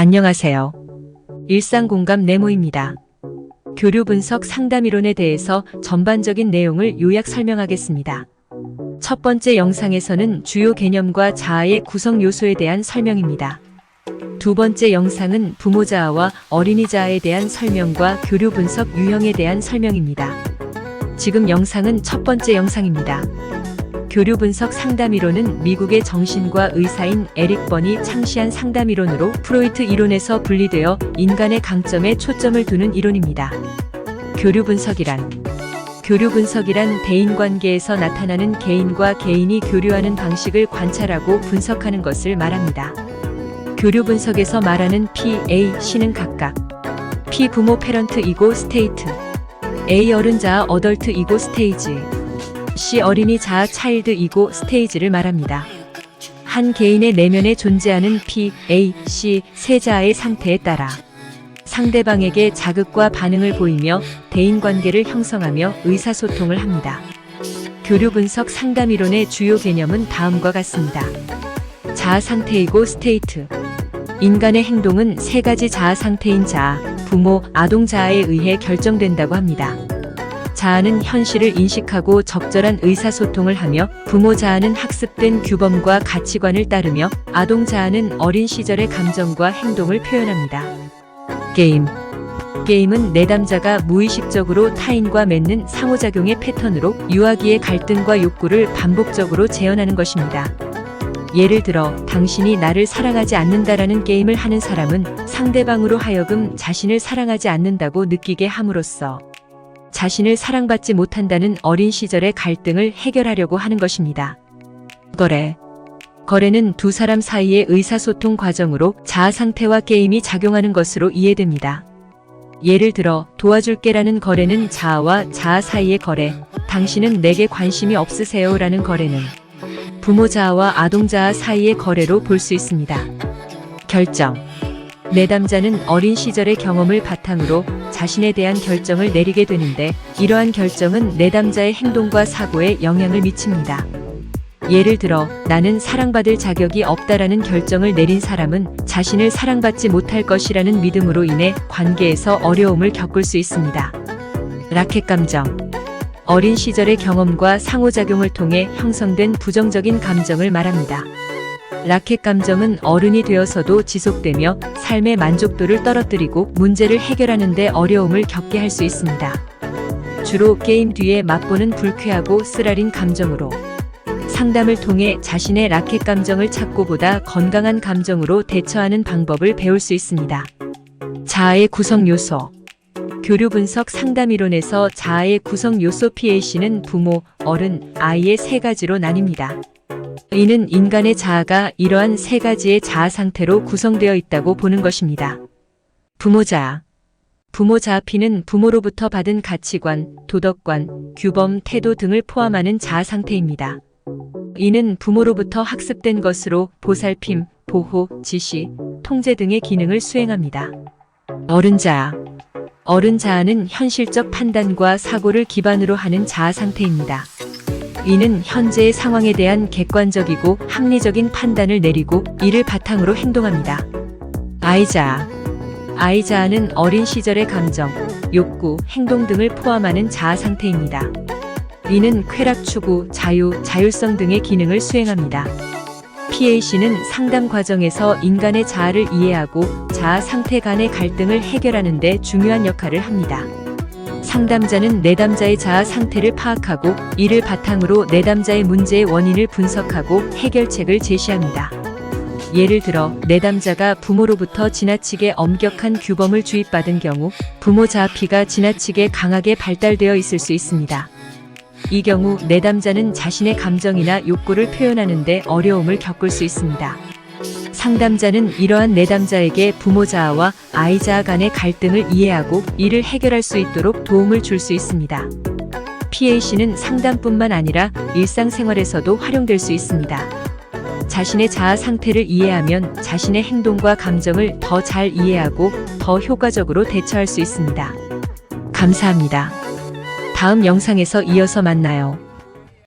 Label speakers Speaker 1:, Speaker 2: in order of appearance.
Speaker 1: 안녕하세요. 일상공감 네모입니다. 교류 분석 상담 이론에 대해서 전반적인 내용을 요약 설명하겠습니다. 첫 번째 영상에서는 주요 개념과 자아의 구성 요소에 대한 설명입니다. 두 번째 영상은 부모 자아와 어린이 자아에 대한 설명과 교류 분석 유형에 대한 설명입니다. 지금 영상은 첫 번째 영상입니다. 교류 분석 상담 이론은 미국의 정신과 의사인 에릭 번이 창시한 상담 이론으로 프로이트 이론에서 분리되어 인간의 강점에 초점을 두는 이론입니다. 교류 분석이란 교류 분석이란 대인 관계에서 나타나는 개인과 개인이 교류하는 방식을 관찰하고 분석하는 것을 말합니다. 교류 분석에서 말하는 P, A, C는 각각 P 부모 페런트 이고 스테이트 A 어른 자아 어덜트 이고 스테이지 C 어린이 자아 차일드 이고 스테이지를 말합니다. 한 개인의 내면에 존재하는 P, A, C 세 자아의 상태에 따라 상대방에게 자극과 반응을 보이며 대인 관계를 형성하며 의사소통을 합니다. 교류 분석 상담 이론의 주요 개념은 다음과 같습니다. 자아 상태이고 스테이트. 인간의 행동은 세 가지 자아 상태인 자아, 부모, 아동 자아에 의해 결정된다고 합니다. 자아는 현실을 인식하고 적절한 의사소통을 하며 부모 자아는 학습된 규범과 가치관을 따르며 아동 자아는 어린 시절의 감정과 행동을 표현합니다. 게임 게임은 내담자가 무의식적으로 타인과 맺는 상호작용의 패턴으로 유아기의 갈등과 욕구를 반복적으로 재현하는 것입니다. 예를 들어 당신이 나를 사랑하지 않는다라는 게임을 하는 사람은 상대방으로 하여금 자신을 사랑하지 않는다고 느끼게 함으로써 자신을 사랑받지 못한다는 어린 시절의 갈등을 해결하려고 하는 것입니다. 거래. 거래는 두 사람 사이의 의사소통 과정으로 자아 상태와 게임이 작용하는 것으로 이해됩니다. 예를 들어 도와줄게라는 거래는 자아와 자아 사이의 거래, 당신은 내게 관심이 없으세요라는 거래는 부모 자아와 아동 자아 사이의 거래로 볼 수 있습니다. 결정. 내담자는 어린 시절의 경험을 바탕으로 자신에 대한 결정을 내리게 되는데 이러한 결정은 내담자의 행동과 사고에 영향을 미칩니다. 예를 들어 나는 사랑받을 자격이 없다라는 결정을 내린 사람은 자신을 사랑받지 못할 것이라는 믿음으로 인해 관계에서 어려움을 겪을 수 있습니다. 라켓 감정. 어린 시절의 경험과 상호작용을 통해 형성된 부정적인 감정을 말합니다. 라켓 감정은 어른이 되어서도 지속되며 삶의 만족도를 떨어뜨리고 문제를 해결하는 데 어려움을 겪게 할 수 있습니다. 주로 게임 뒤에 맛보는 불쾌하고 쓰라린 감정으로 상담을 통해 자신의 라켓 감정을 찾고 보다 건강한 감정으로 대처하는 방법을 배울 수 있습니다. 자아의 구성 요소 교류 분석 상담 이론에서 자아의 구성 요소 PAC는 부모, 어른, 아이의 세 가지로 나뉩니다. 이는 인간의 자아가 이러한 세 가지의 자아 상태로 구성되어 있다고 보는 것입니다. 부모 자아. 부모 자아 P는 부모로부터 받은 가치관, 도덕관, 규범, 태도 등을 포함하는 자아 상태입니다. 이는 부모로부터 학습된 것으로 보살핌, 보호, 지시, 통제 등의 기능을 수행합니다. 어른 자아. 어른 자아는 현실적 판단과 사고를 기반으로 하는 자아 상태입니다. 이는 현재의 상황에 대한 객관적이고 합리적인 판단을 내리고 이를 바탕으로 행동합니다. 아이자아. 아이자아는 어린 시절의 감정, 욕구, 행동 등을 포함하는 자아 상태입니다. 이는 쾌락 추구, 자유, 자율성 등의 기능을 수행합니다. PAC는 상담 과정에서 인간의 자아를 이해하고 자아 상태 간의 갈등을 해결하는 데 중요한 역할을 합니다. 상담자는 내담자의 자아 상태를 파악하고 이를 바탕으로 내담자의 문제의 원인을 분석하고 해결책을 제시합니다. 예를 들어 내담자가 부모로부터 지나치게 엄격한 규범을 주입받은 경우 부모 자아피가 지나치게 강하게 발달되어 있을 수 있습니다. 이 경우 내담자는 자신의 감정이나 욕구를 표현하는데 어려움을 겪을 수 있습니다. 상담자는 이러한 내담자에게 부모 자아와 아이 자아 간의 갈등을 이해하고 이를 해결할 수 있도록 도움을 줄 수 있습니다. PAC는 상담뿐만 아니라 일상생활에서도 활용될 수 있습니다. 자신의 자아 상태를 이해하면 자신의 행동과 감정을 더 잘 이해하고 더 효과적으로 대처할 수 있습니다. 감사합니다. 다음 영상에서 이어서 만나요.